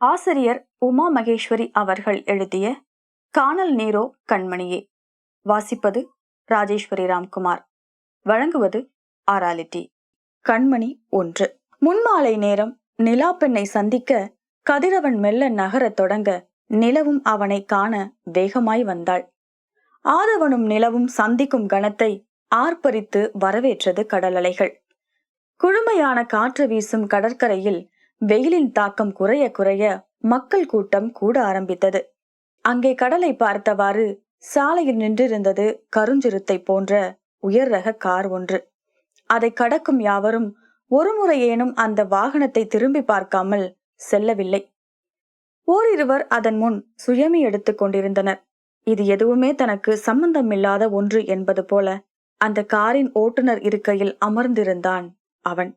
ஆசிரியர் உமா மகேஸ்வரி அவர்கள் எழுதிய காணல் நீரோ கண்மணியே வாசிப்பது ராஜேஸ்வரி ராம்குமார். வழங்குவது ஆராலிட்டி. கண்மணி ஒன்று. முன்மாலை நேரம் நிலா பெண்ணை சந்திக்க கதிரவன் மெல்ல நகரத் தொடங்க நிலவும் அவனை காண வேகமாய் வந்தாள். ஆதவனும் நிலவும் சந்திக்கும் கணத்தை ஆர்ப்பரித்து வரவேற்றது கடலலைகள். குழுமையான காற்று வீசும் கடற்கரையில் வெயிலின் தாக்கம் குறைய குறைய மக்கள் கூட்டம் கூட ஆரம்பித்தது. அங்கே கடலை பார்த்தவாறு சாலையில் நின்றிருந்தது கருஞ்சிறுத்தை போன்ற உயர் ரக கார் ஒன்று. அதை கடக்கும் யாவரும் ஒருமுறையேனும் அந்த வாகனத்தை திரும்பி பார்க்காமல் செல்லவில்லை. ஓரிருவர் அதன் முன் சுயமி எடுத்துக் கொண்டிருந்தனர். இது எதுவுமே தனக்கு சம்பந்தமில்லாத ஒன்று என்பது போல அந்த காரின் ஓட்டுநர் இருக்கையில் அமர்ந்திருந்தான் அவன்.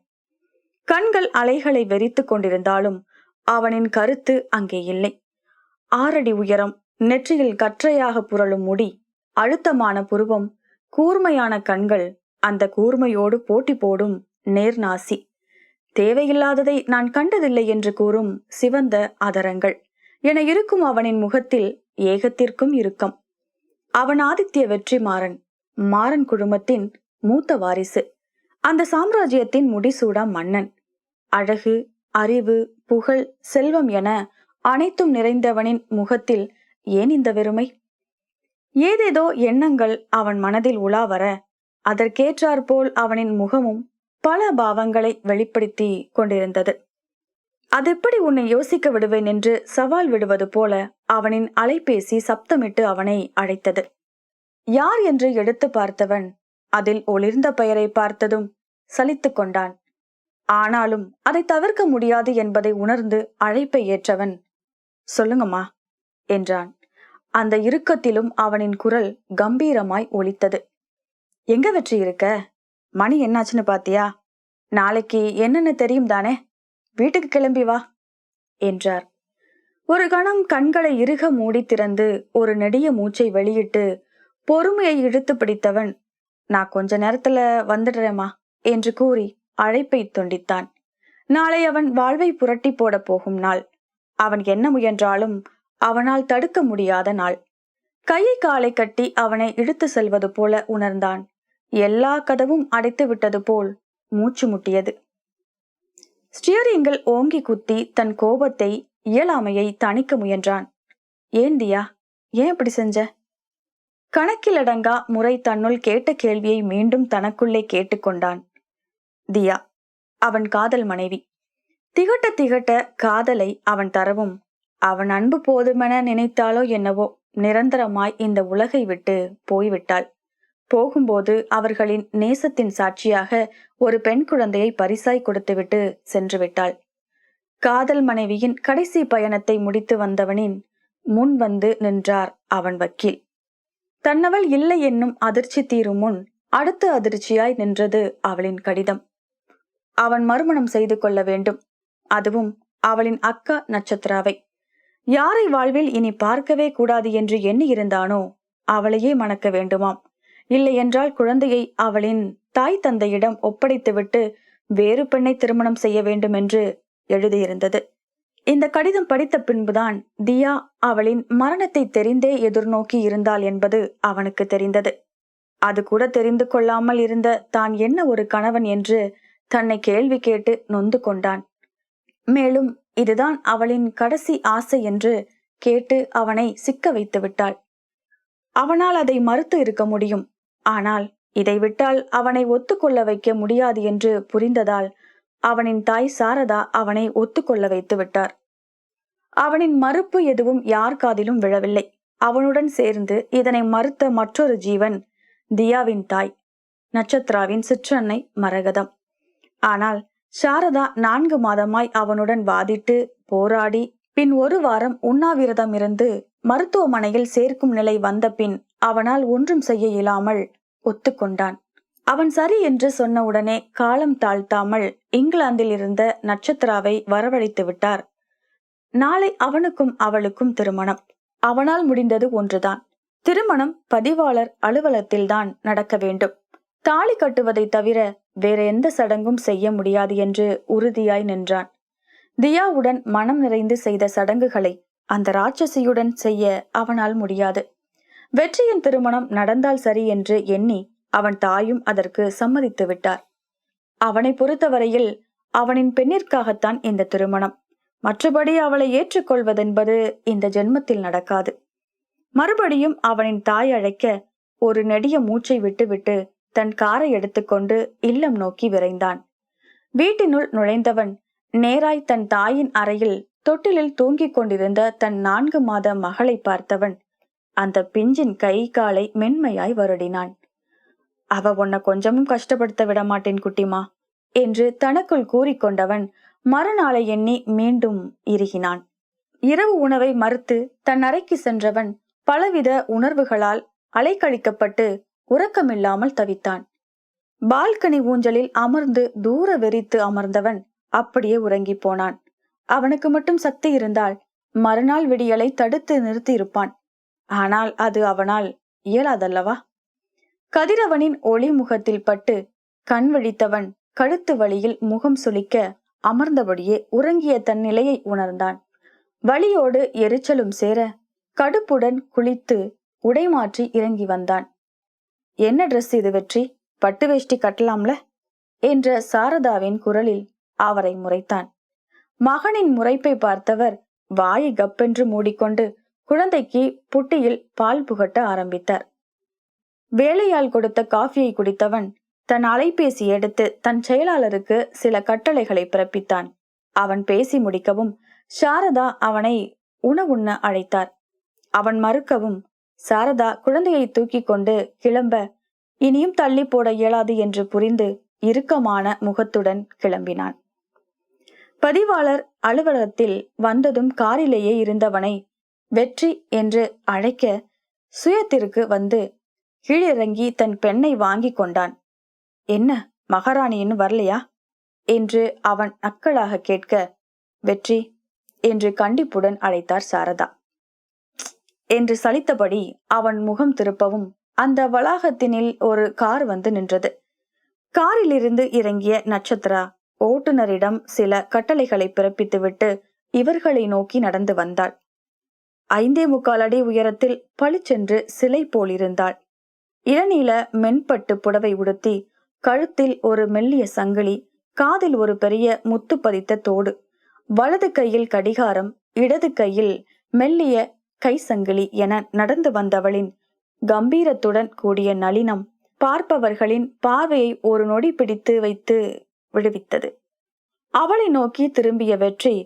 கண்கள் அலைகளை வெறித்துக் கொண்டிருந்தாலும் அவனின் கருத்து அங்கே இல்லை. ஆறடி உயரம் நெற்றியில் கற்றையாக புரளும் முடி அழுத்தமான புருவம் கூர்மையான கண்கள் அந்த கூர்மையோடு போட்டி போடும் நேர்நாசி. தேவையில்லாததை நான் கண்டதில்லை என்று கூறும் சிவந்த அதரங்கள். என இருக்கும் அவனின் முகத்தில் ஏகத்திற்கும் இறுக்கம். அவன் ஆதித்ய வெற்றிமாறன் மாறன் குழுமத்தின் மூத்த வாரிசு. அந்த சாம்ராஜ்யத்தின் முடிசூடா மன்னன். அழகு அறிவு புகழ் செல்வம் என அனைத்தும் நிறைந்தவனின் முகத்தில் ஏன் இந்த வெறுமை? ஏதேதோ எண்ணங்கள் அவன் மனதில் உலாவர அதற்கேற்றாற்போல் அவனின் முகமும் பல பாவங்களை வெளிப்படுத்தி கொண்டிருந்தது. அதெப்படி உன்னை யோசிக்க விடுவேன் என்று சவால் விடுவது போல அவனின் அலைபேசி சப்தமிட்டு அவனை அழைத்தது. யார் என்று எடுத்து பார்த்தவன் அதில் ஒளிர்ந்த பெயரை பார்த்ததும் சலித்து கொண்டான். ஆனாலும் அதை தவிர்க்க முடியாது என்பதை உணர்ந்து அழைப்பை ஏற்றவன் சொல்லுங்கம்மா என்றான். அந்த இறுக்கத்திலும் அவனின் குரல் கம்பீரமாய் ஒலித்தது. எங்க வெற்றி இருக்க? மணி என்னாச்சுன்னு பாத்தியா? நாளைக்கு என்னென்ன தெரியும் தானே? வீட்டுக்கு கிளம்பி வா என்றார். ஒரு கணம் கண்களை இறுக மூடி திறந்து ஒரு நெடிய மூச்சை வெளியிட்டு பொறுமையை இழுத்து பிடித்தவன் நான் கொஞ்ச நேரத்துல வந்துடுறேம்மா என்று கூறி அழைப்பை துண்டித்தான். நாளை அவன் வாழ்வை புரட்டி போட போகும் நாள். அவன் என்ன முயன்றாலும் அவனால் தடுக்க முடியாத நாள். கையை காலை கட்டி அவனை இழுத்து செல்வது போல உணர்ந்தான். எல்லா கதவும் அடைத்து விட்டது போல் மூச்சு முட்டியது. ஸ்டியரிங்கில் ஓங்கி குத்தி தன் கோபத்தை இயலாமையை தணிக்க முயன்றான். ஏன் தியா ஏன் இப்படி செஞ்ச? கணக்கிலடங்கா முறை தன்னுள் கேட்ட கேள்வியை மீண்டும் தனக்குள்ளே கேட்டுக்கொண்டான். தியா அவன் காதல் மனைவி. திகட்ட திகட்ட காதலை அவன் தரவும். அவன் அன்பு போதுமென நினைத்தாலோ என்னவோ நிரந்தரமாய் இந்த உலகை விட்டு போய்விட்டாள். போகும்போது அவர்களின் நேசத்தின் சாட்சியாக ஒரு பெண் குழந்தையை பரிசாய் கொடுத்துவிட்டு சென்று விட்டாள் காதல் மனைவியின் கடைசி பயணத்தை முடித்து வந்தவனின் முன் வந்து நின்றார் அவன் வக்கீல். தன்னவள் இல்லை என்னும் அதிர்ச்சி தீரும் முன் அடுத்த அதிர்ச்சியாய் நின்றது அவளின் கடிதம். அவன் மறுமணம் செய்து கொள்ள வேண்டும். அதுவும் அவளின் அக்கா நட்சத்திராவை. யாரை வாழ்வில் இனி பார்க்கவே கூடாது என்று எண்ணி இருந்தானோ அவளையே மணக்க வேண்டுமாம். இல்லையென்றால் குழந்தையை அவளின் தாய் தந்தையிடம் ஒப்படைத்துவிட்டு வேறு பெண்ணை திருமணம் செய்ய வேண்டும் என்று எழுதியிருந்தது. இந்த கடிதம் படித்த பின்புதான் தியா அவளின் மரணத்தை தெரிந்தே எதிர்நோக்கி இருந்தாள் என்பது அவனுக்கு தெரிந்தது. அது கூட தெரிந்து கொள்ளாமல் இருந்த தான் என்ன ஒரு கணவன் என்று தன்னை கேள்வி கேட்டு நொந்து கொண்டான். மேலும் இதுதான் அவளின் கடைசி ஆசை என்று கேட்டு அவனை சிக்க வைத்து விட்டாள். அவனால் அதை மறுத்து இருக்க முடியும். ஆனால் இதை விட்டால் அவனை ஒத்துக்கொள்ள வைக்க முடியாது என்று புரிந்ததால் அவனின் தாய் சாரதா அவனை ஒத்துக்கொள்ள வைத்து விட்டார். அவனின் மறுப்பு எதுவும் யார் காதிலும் விழவில்லை. அவனுடன் சேர்ந்து இதனை மறுத்த மற்றொரு ஜீவன் தியாவின் தாய் நட்சத்திராவின் சிற்றன்னை மரகதம். ஆனால் சாரதா நான்கு மாதமாய் அவனுடன் வாதிட்டு போராடி பின் ஒரு வாரம் உண்ணாவிரதம் இருந்து மருத்துவமனையில் சேர்க்கும் நிலை வந்த பின் அவனால் ஒன்றும் செய்ய இயலாமல் ஒத்துக்கொண்டான். அவன் சரி என்று சொன்ன உடனே காலம் தாழ்த்தாமல் இங்கிலாந்தில் இருந்த நட்சத்திராவை வரவழைத்து விட்டார். நாளை அவனுக்கும் அவளுக்கும் திருமணம். அவனால் முடிந்தது ஒன்றுதான். திருமணம் பதிவாளர் அலுவலகத்தில்தான் நடக்க வேண்டும். தாலி கட்டுவதை தவிர வேற எந்த சடங்கும் செய்ய முடியாது என்று உறுதியாய் நின்றான். தியாவுடன் மனம் நிறைந்து செய்த சடங்குகளை அந்த ராட்சசியுடன் செய்ய அவனால் முடியாது. வெற்றியின் திருமணம் நடந்தால் சரி என்று எண்ணி அவன் தாயும் அதற்கு சம்மதித்து விட்டார். அவனை பொறுத்தவரையில் அவனின் பெண்ணிற்காகத்தான் இந்த திருமணம். மற்றபடி அவளை ஏற்றுக்கொள்வதென்பது இந்த ஜென்மத்தில் நடக்காது. மறுபடியும் அவனின் தாய் அழைக்க ஒரு நெடிய மூச்சை விட்டுவிட்டு தன் காரை எடுத்துக்கொண்டு இல்லம் நோக்கி விரைந்தான். வீட்டினுள் நுழைந்தவன் நேராய் தன் தாயின் அறையில் தொட்டிலில் தூங்கிக் கொண்டிருந்த தன் நான்கு மாத மகளை பார்த்தவன் அந்த பிஞ்சின் கை காலை மென்மையாய் வருடினான். அவ உன்னை கொஞ்சமும் கஷ்டப்படுத்த விட மாட்டேன் குட்டிமா என்று தனக்குள் கூறிக்கொண்டவன் மறுநாளை எண்ணி மீண்டும் இறுகினான். இரவு உணவை மறுத்து தன் அறைக்கு சென்றவன் பலவித உணர்வுகளால் அலைக்கழிக்கப்பட்டு உறக்கமில்லாமல் தவித்தான். பால்கனி ஊஞ்சலில் அமர்ந்து தூர வெறித்து அமர்ந்தவன் அப்படியே உறங்கி போனான். அவனுக்கு மட்டும் சக்தி இருந்தால் மறுநாள் விடியலை தடுத்து நிறுத்தி இருப்பான் ஆனால் அது அவனால் இயலாதல்லவா? கதிரவனின் ஒளி முகத்தில் பட்டு கண் விழித்தவன் கழுத்து வழியில் முகம் சுளிக்க அமர்ந்தபடியே உறங்கிய தன் நிலையை உணர்ந்தான். வழியோடு எரிச்சலும் சேர கடுப்புடன் குளித்து உடைமாற்றி இறங்கி வந்தான். என்ன ட்ரெஸ் இது வெற்றி? பட்டு வேஷ்டி கட்டலாம்ல? என்ற சாரதாவின் குரலில் அவரை முறைத்தான். மகனின் முறைப்பை பார்த்தவர் வாயை கப்பென்று மூடிக்கொண்டு குழந்தைக்கு புட்டியில் பால் புகட்ட ஆரம்பித்தார். வேலையால் கொடுத்த காஃபியை குடித்தவன் தன் அலைபேசி எடுத்து தன் செயலாளருக்கு சில கட்டளைகளை பிறப்பித்தான். அவன் பேசி முடிக்கவும் சாரதா அவனை உணவுண்ண அழைத்தார். அவன் மறுக்கவும் சாரதா குழந்தையை தூக்கி கொண்டு கிளம்ப. இனியும் தள்ளி போட இயலாது என்று புரிந்து இறுக்கமான முகத்துடன் கிளம்பினான். பதிவாளர் அலுவலகத்தில் வந்ததும் காரிலேயே இருந்தவனை வெற்றி என்று அழைக்க சுயத்திற்கு வந்து கீழிறங்கி தன் பெண்ணை வாங்கி கொண்டான். என்ன மகாராணியின் வரலையா? என்று அவன் அக்களாக கேட்க வெற்றி என்று கண்டிப்புடன் அழைத்தார் சாரதா. என்று சலித்தபடி அவன் முகம் திருப்பவும் அந்த வளாகத்தினில் ஒரு கார் வந்து நின்றது. காரிலிருந்து இறங்கிய நட்சத்திரா ஓட்டுநரிடம் சில கட்டளைகளை பிறப்பித்துவிட்டு இவர்களை நோக்கி நடந்து வந்தாள். ஐந்தே முக்கால் அடி உயரத்தில் பளிச்சென்று சிலை போலிருந்தாள். இளநீல மென்பட்டு புடவை உடுத்தி கழுத்தில் ஒரு மெல்லிய சங்கிலி காதில் ஒரு பெரிய முத்து பதித்த தோடு வலது கையில் கடிகாரம் இடது கையில் மெல்லிய கை சங்கிலி என நடந்து வந்தவளின் கம்பீரத்துடன் கூடிய நளினம் பார்ப்பவர்களின் பார்வையை ஒரு நொடி பிடித்து வைத்து விடுவித்தது. அவளை நோக்கி திரும்பிய வெற்றி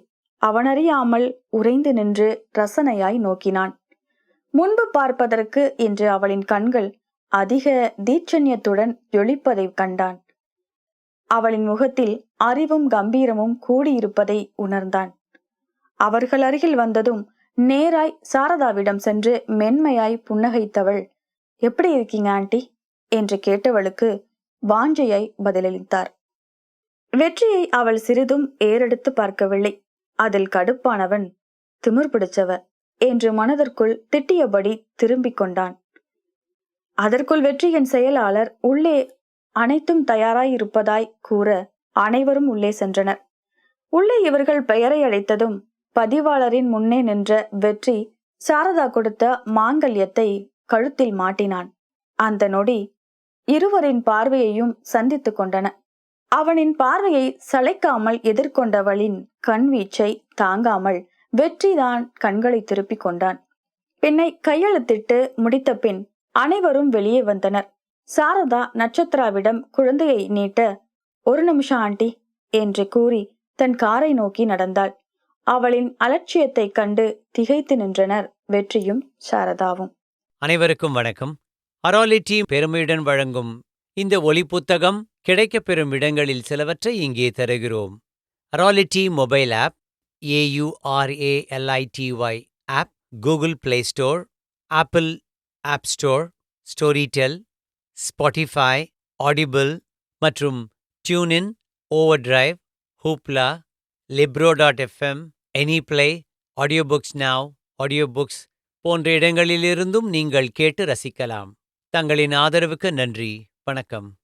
அவனறியாமல் உறைந்து நின்று ரசனையாய் நோக்கினான். முன்பு பார்ப்பதற்கு இன்று அவளின் கண்கள் அதிக தீட்சண்யத்துடன் ஜொலிப்பதை கண்டான். அவளின் முகத்தில் அறிவும் கம்பீரமும் கூடியிருப்பதை உணர்ந்தான். அவர்கள் அருகில் வந்ததும் நேராய் சாரதாவிடம் சென்று மென்மையாய் புன்னகைத்தவள் எப்படி இருக்கீங்க ஆண்டி? என்று கேட்டவளுக்கு வாஞ்சையாய் பதிலளித்தார். வெற்றியை அவள் சிறிதும் ஏறெடுத்து பார்க்கவில்லை. அதில் கடுப்பானவன் திமிர் பிடிச்சவ என்று மனதிற்குள் திட்டியபடி திரும்பிக் கொண்டான். அதற்குள் வெற்றியின் செயலாளர் உள்ளே அனைத்தும் தயாராய் இருப்பதாய் கூற அனைவரும் உள்ளே சென்றனர். உள்ளே இவர்கள் பெயரை அழைத்ததும் பதிவாளரின் முன்னே நின்ற வெற்றி சாரதா கொடுத்த மாங்கல்யத்தை கழுத்தில் மாட்டினான். அந்த நொடி இருவரின் பார்வையையும் சந்தித்துக் கொண்டன. அவனின் பார்வையை சளைக்காமல் எதிர்கொண்டவளின் கண்வீச்சை தாங்காமல் வெற்றிதான் கண்களை திருப்பிக் கொண்டான். பின்னை கையெழுத்திட்டு முடித்த பின் அனைவரும் வெளியே வந்தனர். சாரதா நட்சத்திராவிடம் குழந்தையை நீட்ட ஒரு நிமிஷம் ஆண்டி என்று கூறி தன் காரை நோக்கி நடந்தாள். அவளின் அலட்சியத்தைக் கண்டு திகைத்து நின்றனர் வெற்றியும் சாரதாவும். அனைவருக்கும் வணக்கம். அராலிட்டி பெருமையுடன் வழங்கும் இந்த ஒலி புத்தகம் கிடைக்கப்பெறும் இடங்களில் சிலவற்றை இங்கே தருகிறோம். அராலிட்டி mobile app AURALITY app Google play store apple app store Storytel Spotify audible மற்றும் டியூனின் over drive ஹூப்லா லிப்ரோ dot FM any play audio books நாவ் ஆடியோ புக்ஸ் போன்ற இடங்களிலிருந்தும் நீங்கள் கேட்டு ரசிக்கலாம். தங்களின் ஆதரவுக்கு நன்றி. வணக்கம்.